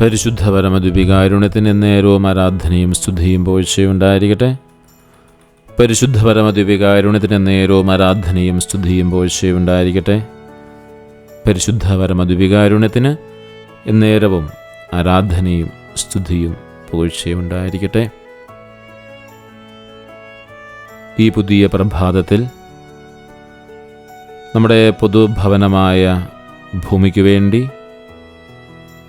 പരിശുദ്ധ പരമദ്വികാരുണ്യത്തിന് നേരവും ആരാധനയും സ്തുതിയും പോഴ്ചയുണ്ടായിരിക്കട്ടെ പരിശുദ്ധ പരമദ്വികാരുണ്യത്തിന് നേരവും ആരാധനയും സ്തുതിയും പോഴ്ചയുണ്ടായിരിക്കട്ടെ പരിശുദ്ധ പരമദ്വികാരുണ്യത്തിന് എന്നേരവും ആരാധനയും സ്തുതിയും പോഴ്ചയുണ്ടായിരിക്കട്ടെ ഈ പുതിയ പ്രഭാതത്തിൽ നമ്മുടെ പൊതുഭവനമായ ഭൂമിക്ക് വേണ്ടി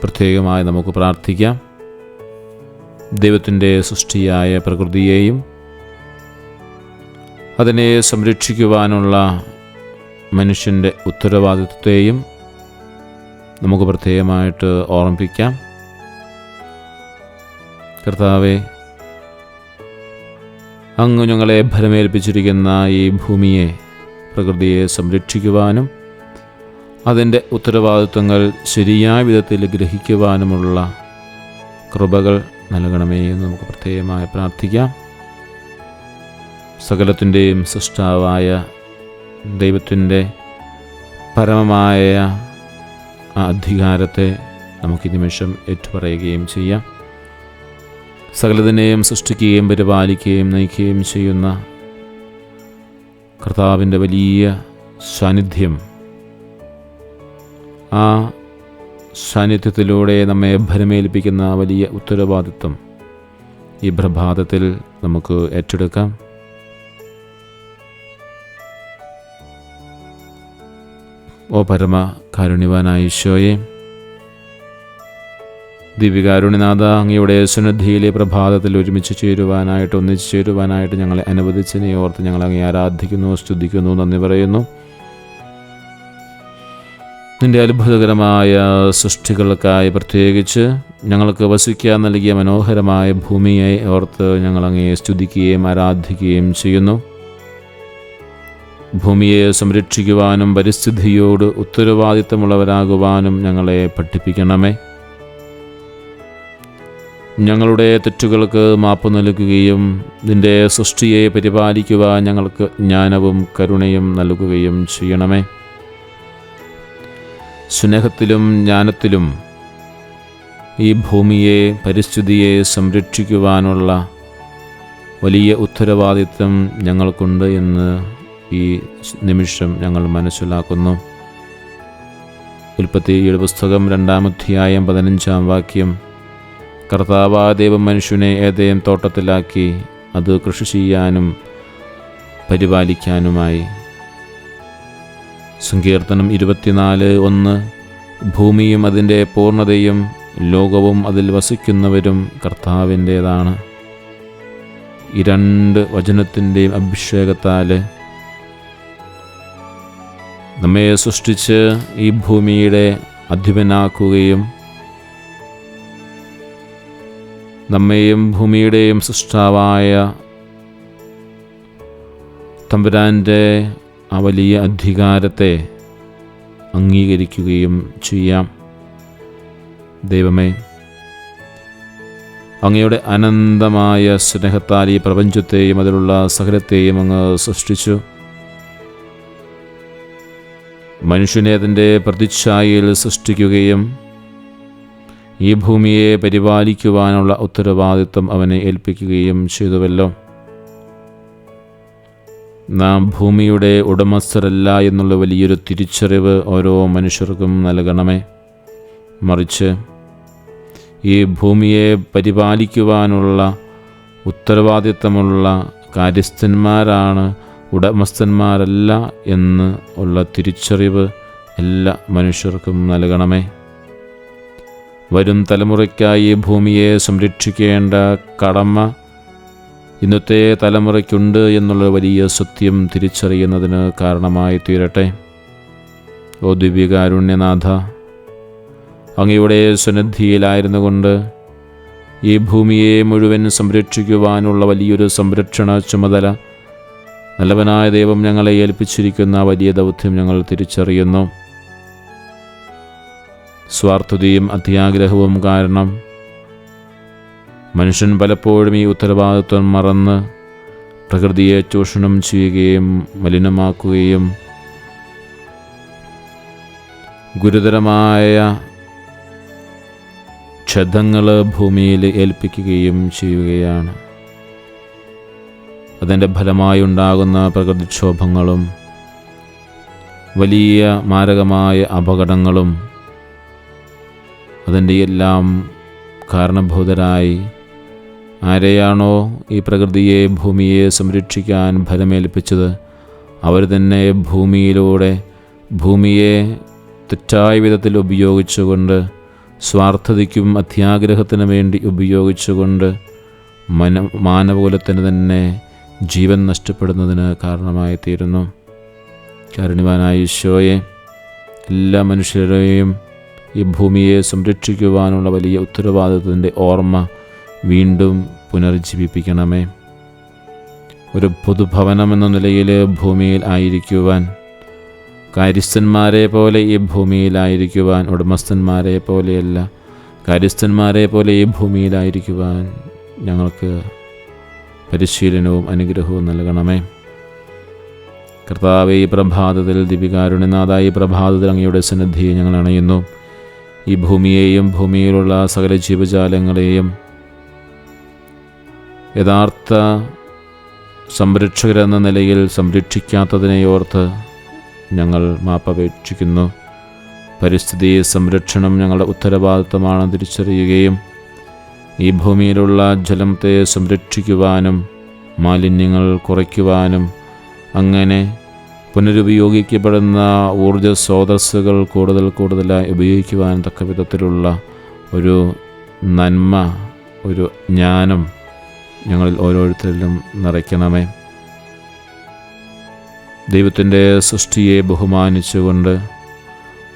പ്രത്യേകമായി നമുക്ക് പ്രാർത്ഥിക്കാം. ദൈവത്തിന്റെ സൃഷ്ടിയായ പ്രകൃതിയെയും അതിനെ സംരക്ഷിക്കുവാനുള്ള മനുഷ്യന്റെ ഉത്തരവാദിത്വത്തെയും നമുക്ക് പ്രത്യേകമായിട്ട് ഓർമ്മിപ്പിക്കാം. കർത്താവെ അങ്ങ് ഞങ്ങളെ ഫലമേൽപ്പിച്ചിരിക്കുന്ന ഈ ഭൂമിയെ പ്രകൃതിയെ സംരക്ഷിക്കുവാനും അതിന്റെ ഉത്തരവാദിത്വങ്ങൾ ശരിയായ വിധത്തിൽ ഗ്രഹിക്കുവാനുമുള്ള കൃപകൾ നൽകണമേ എന്ന് നമുക്ക് പ്രത്യേകമായി പ്രാർത്ഥിക്കാം. സകലത്തിന്റെയും സൃഷ്ടാവായ ദൈവത്തിന്റെ പരമമായ അധികാരത്തെ നമുക്ക് നിമിഷം ഏറ്റുപറയുകയും ചെയ്യാം. സകലതിനെയും സൃഷ്ടിക്കുകയും പരിപാലിക്കുകയും നയിക്കുകയും ചെയ്യുന്ന കർത്താവിന്റെ വലിയ സാന്നിധ്യം ആ സാന്നിധ്യത്തിലൂടെ നമ്മെ ഭരമേൽപ്പിക്കുന്ന വലിയ ഉത്തരവാദിത്വം ഈ പ്രഭാതത്തിൽ നമുക്ക് ഏറ്റെടുക്കാം. ഓ പരമ കാരുണ്യവാനായ ഈശോയെ ദിവ്യകാരുണ്യനാഥ അങ്ങയുടെ സുനദ്ധിയിലെ പ്രഭാതത്തിൽ ഒരുമിച്ച് ചേരുവാനായിട്ട് ഒന്നിച്ച് ചേരുവാനായിട്ട് ഞങ്ങളെ അനുവദിച്ചതിനെ ഓർത്ത് ഞങ്ങൾ അങ്ങേ ആരാധിക്കുന്നു സ്തുതിക്കുന്നു നന്ദി പറയുന്നു. നിന്റെ അത്ഭുതകരമായ സൃഷ്ടികൾക്കായി പ്രത്യേകിച്ച് ഞങ്ങൾക്ക് വസിക്കാൻ നൽകിയ മനോഹരമായ ഭൂമിയെ ഓർത്ത് ഞങ്ങൾ അങ്ങയെ സ്തുതിക്കുകയും ആരാധിക്കുകയും ചെയ്യുന്നു. ഭൂമിയെ സംരക്ഷിക്കുവാനും പരിസ്ഥിതിയോട് ഉത്തരവാദിത്തമുള്ളവരാകുവാനും ഞങ്ങളെ പഠിപ്പിക്കണമേ. ഞങ്ങളുടെ തെറ്റുകൾക്ക് മാപ്പ് നൽകുകയും നിന്റെ സൃഷ്ടിയെ പരിപാലിക്കുവാൻ ഞങ്ങൾക്ക് ജ്ഞാനവും കരുണയും നൽകുകയും ചെയ്യണമേ. സ്നേഹത്തിലും ജ്ഞാനത്തിലും ഈ ഭൂമിയെ പരിസ്ഥിതിയെ സംരക്ഷിക്കുവാനുള്ള വലിയ ഉത്തരവാദിത്വം ഞങ്ങൾക്കുണ്ട് എന്ന് ഈ നിമിഷം ഞങ്ങൾ മനസ്സിലാക്കുന്നു. ഉൽപ്പത്തിയുടെ പുസ്തകം രണ്ടാമധ്യായം പതിനഞ്ചാം വാക്യം. കർത്താവാ ദൈവം മനുഷ്യനെ ഏതേം തോട്ടത്തിലാക്കി അത് കൃഷി ചെയ്യാനും പരിപാലിക്കാനുമായി. സങ്കീർത്തനം ഇരുപത്തിനാല് ഒന്ന്. ഭൂമിയും അതിന്റെ പൂർണതയും ലോകവും അതിൽ വസിക്കുന്നവരും കർത്താവിന്റേതാണ്. ഈ രണ്ട് വചനത്തിന്റെയും അഭിഷേകത്താൽ നമ്മെ സൃഷ്ടിച്ച് ഈ ഭൂമിയുടെ അധിപനാക്കുകയും നമ്മെയും ഭൂമിയുടെയും സൃഷ്ടാവായ തമ്പുരാന്റെ ആ വലിയ അധികാരത്തെ അംഗീകരിക്കുകയും ചെയ്യാം. ദൈവമേ അങ്ങയുടെ അനന്തമായ സ്നേഹത്താൽ ഈ പ്രപഞ്ചത്തെയും അതിലുള്ള സകലത്തെയും അങ്ങ് സൃഷ്ടിച്ചു. മനുഷ്യനെ അതിന്റെ പ്രതിച്ഛായയിൽ സൃഷ്ടിക്കുകയും ഈ ഭൂമിയെ പരിപാലിക്കുവാനുള്ള ഉത്തരവാദിത്വം അവനെ ഏൽപ്പിക്കുകയും ചെയ്തുവല്ലോ. നാം ഭൂമിയുടെ ഉടമസ്ഥരല്ല എന്നുള്ള വലിയൊരു തിരിച്ചറിവ് ഓരോ മനുഷ്യർക്കും നൽകണമേ. മറിച്ച് ഈ ഭൂമിയെ പരിപാലിക്കുവാനുള്ള ഉത്തരവാദിത്തമുള്ള കാര്യസ്ഥന്മാരാണ് ഉടമസ്ഥന്മാരല്ല എന്ന് ഉള്ള തിരിച്ചറിവ് എല്ലാ മനുഷ്യർക്കും നൽകണമേ. വരും തലമുറയ്ക്കായി ഭൂമിയെ സംരക്ഷിക്കേണ്ട കടമ ഇന്നത്തെ തലമുറയ്ക്കുണ്ട് എന്നുള്ള വലിയ സത്യം തിരിച്ചറിയുന്നതിന് കാരണമായി തീരട്ടെ. ഓ ദിവ്യകാരുണ്യനാഥ അങ്ങയുടെ സന്നിധിയിലായിരുന്നു കൊണ്ട് ഈ ഭൂമിയെ മുഴുവൻ സംരക്ഷിക്കുവാനുള്ള വലിയൊരു സംരക്ഷണ ചുമതല നല്ലവനായ ദൈവം ഞങ്ങളെ ഏൽപ്പിച്ചിരിക്കുന്ന വലിയ ദൗത്യം ഞങ്ങൾ തിരിച്ചറിയുന്നു. സ്വാർത്ഥതയും അത്യാഗ്രഹവും കാരണം മനുഷ്യൻ പലപ്പോഴും ഈ ഉത്തരവാദിത്വം മറന്ന് പ്രകൃതിയെ ചൂഷണം ചെയ്യുകയും മലിനമാക്കുകയും ഗുരുതരമായ ക്ഷതങ്ങൾ ഭൂമിയിൽ ഏൽപ്പിക്കുകയും ചെയ്യുകയാണ്. അതിന്റെ ഫലമായി ഉണ്ടാകുന്ന പ്രകൃതിക്ഷോഭങ്ങളും വലിയ മാരകമായ അപകടങ്ങളും അതിന്റെ എല്ലാം കാരണഭൂതരായി ആരെയാണോ ഈ പ്രകൃതിയെ ഭൂമിയെ സംരക്ഷിക്കാൻ ഫലമേൽപ്പിച്ചത്? അവർ തന്നെ ഭൂമിയിലൂടെ ഭൂമിയെ തെറ്റായ വിധത്തിൽ ഉപയോഗിച്ചുകൊണ്ട് സ്വാർത്ഥതയ്ക്കും അത്യാഗ്രഹത്തിനു വേണ്ടി ഉപയോഗിച്ചുകൊണ്ട് മന മാനവകുലത്തിന് തന്നെ ജീവൻ നഷ്ടപ്പെടുന്നതിന് കാരണമായി തീരുന്നു കാരുണ്യവാനായ ഈശോയെ എല്ലാ മനുഷ്യരെയും ഈ ഭൂമിയെ സംരക്ഷിക്കുവാനുള്ള വലിയ ഉത്തരവാദിത്വത്തിന്റെ ഓർമ്മ വീണ്ടും പുനർജീവിപ്പിക്കണമേ ഒരു പൊതുഭവനം എന്ന നിലയിൽ ഭൂമിയിൽ ആയിരിക്കുവാൻ കാര്യസ്ഥന്മാരെ പോലെ ഈ ഭൂമിയിലായിരിക്കുവാൻ ഉടമസ്ഥന്മാരെ പോലെയല്ല കാര്യസ്ഥന്മാരെ പോലെ ഈ ഭൂമിയിലായിരിക്കുവാൻ ഞങ്ങൾക്ക് പരിശീലനവും അനുഗ്രഹവും നൽകണമേ. കർത്താവ് ഈ പ്രഭാതത്തിൽ ദിപികാരുണ്യനാഥ ഈ പ്രഭാതത്തിൽ അങ്ങയുടെ സന്നിധിയെ ഞങ്ങൾ അണയുന്നു. ഈ ഭൂമിയെയും ഭൂമിയിലുള്ള സകല ജീവജാലങ്ങളെയും യഥാർത്ഥ സംരക്ഷകരെന്ന നിലയിൽ സംരക്ഷിക്കാത്തതിനെ ഓർത്ത് ഞങ്ങൾ മാപ്പപേക്ഷിക്കുന്നു. പരിസ്ഥിതി സംരക്ഷണം ഞങ്ങളുടെ ഉത്തരവാദിത്തമാണെന്ന് തിരിച്ചറിയുകയും ഈ ഭൂമിയിലുള്ള ജലത്തെ സംരക്ഷിക്കുവാനും മാലിന്യങ്ങൾ കുറയ്ക്കുവാനും അങ്ങനെ പുനരുപയോഗിക്കപ്പെടുന്ന ഊർജ സ്രോതസ്സുകൾ കൂടുതൽ കൂടുതലായി ഉപയോഗിക്കുവാൻ തക്ക വിധത്തിലുള്ള ഒരു നന്മ ഒരു ജ്ഞാനം ഞങ്ങളിൽ ഓരോരുത്തരിലും നിറയ്ക്കണമേ. ദൈവത്തിന്റെ സൃഷ്ടിയെ ബഹുമാനിച്ചുകൊണ്ട്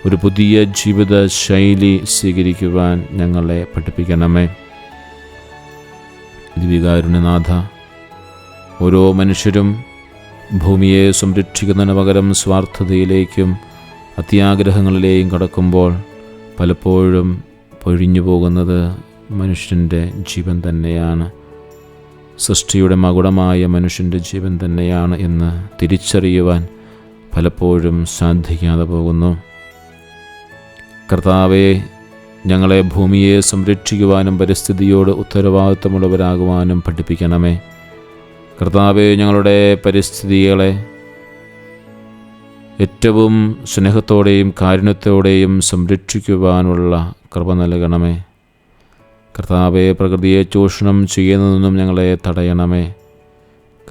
ഒരു പുതിയ ജീവിത ശൈലി സ്വീകരിക്കുവാൻ ഞങ്ങളെ പഠിപ്പിക്കണമേ. ദിവികാരുണ്യനാഥ ഓരോ മനുഷ്യരും ഭൂമിയെ സംരക്ഷിക്കുന്നതിന് പകരം സ്വാർത്ഥതയിലേക്കും അത്യാഗ്രഹങ്ങളിലേയും കടക്കുമ്പോൾ പലപ്പോഴും പൊഴിഞ്ഞു പോകുന്നത് മനുഷ്യന്റെ ജീവൻ തന്നെയാണ്. സൃഷ്ടിയുടെ മകുടമായ മനുഷ്യന്റെ ജീവൻ തന്നെയാണ് എന്ന് തിരിച്ചറിയുവാൻ പലപ്പോഴും സാധിക്കാതെ പോകുന്നു. കർത്താവെ ഞങ്ങളെ ഭൂമിയെ സംരക്ഷിക്കുവാനും പരിസ്ഥിതിയോട് ഉത്തരവാദിത്തമുള്ളവരാകുവാനും പഠിപ്പിക്കണമേ. കർത്താവെ ഞങ്ങളുടെ പരിസ്ഥിതികളെ ഏറ്റവും സ്നേഹത്തോടെയും കാരുണ്യത്തോടെയും സംരക്ഷിക്കുവാനുള്ള കൃപ നൽകണമേ. കർത്താവെ പ്രകൃതിയെ ചൂഷണം ചെയ്യുന്നതെന്നും ഞങ്ങളെ തടയണമേ.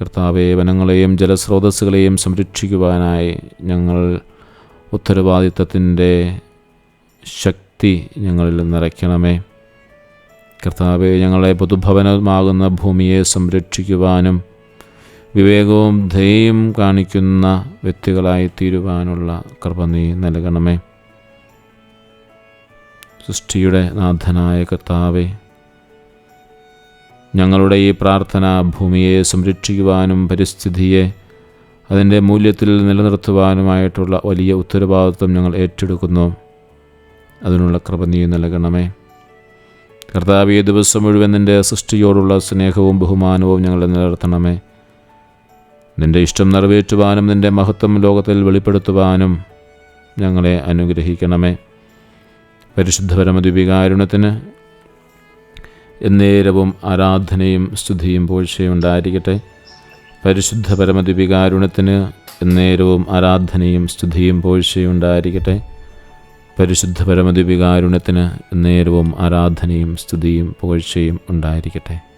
കർത്താവെ വനങ്ങളെയും ജലസ്രോതസ്സുകളെയും സംരക്ഷിക്കുവാനായി ഞങ്ങൾ ഉത്തരവാദിത്തത്തിന്റെ ശക്തി ഞങ്ങളിൽ നിറയ്ക്കണമേ. കർത്താവെ ഞങ്ങളെ പൊതുഭവനമാകുന്ന ഭൂമിയെ സംരക്ഷിക്കുവാനും വിവേകവും ദയയും കാണിക്കുന്ന വ്യക്തികളായി തീരുവാനുള്ള കൃപ നീ നൽകണമേ. സൃഷ്ടിയുടെ നാഥനായ കർത്താവേ ഞങ്ങളുടെ ഈ പ്രാർത്ഥന ഭൂമിയെ സംരക്ഷിക്കുവാനും പരിസ്ഥിതിയെ അതിന്റെ മൂല്യത്തിൽ നിലനിർത്തുവാനുമായിട്ടുള്ള വലിയ ഉത്തരവാദിത്വം ഞങ്ങൾ ഏറ്റെടുക്കുന്നു. അതിനുള്ള കൃപ നീ നൽകണമേ. കർത്താവ് ഈ ദിവസം മുഴുവൻ നിന്റെ സൃഷ്ടിയോടുള്ള സ്നേഹവും ബഹുമാനവും ഞങ്ങൾ നിലനിർത്തണമേ. നിന്റെ ഇഷ്ടം നിറവേറ്റുവാനും നിന്റെ മഹത്വം ലോകത്തിൽ വെളിപ്പെടുത്തുവാനും ഞങ്ങളെ അനുഗ്രഹിക്കണമേ. പരിശുദ്ധ പരമദ്വീപികാരുണത്തിന് എന്നേരവും ആരാധനയും സ്തുതിയും പോഴ്ചയും ഉണ്ടായിരിക്കട്ടെ. പരിശുദ്ധ പരമദ്വീപികാരുണത്തിന് എന്നേരവും ആരാധനയും സ്തുതിയും പോഴ്ചയും ഉണ്ടായിരിക്കട്ടെ. പരിശുദ്ധ പരമദ്വീപികാരുണത്തിന് എന്നേരവും ആരാധനയും സ്തുതിയും പുകഴ്ചയും ഉണ്ടായിരിക്കട്ടെ.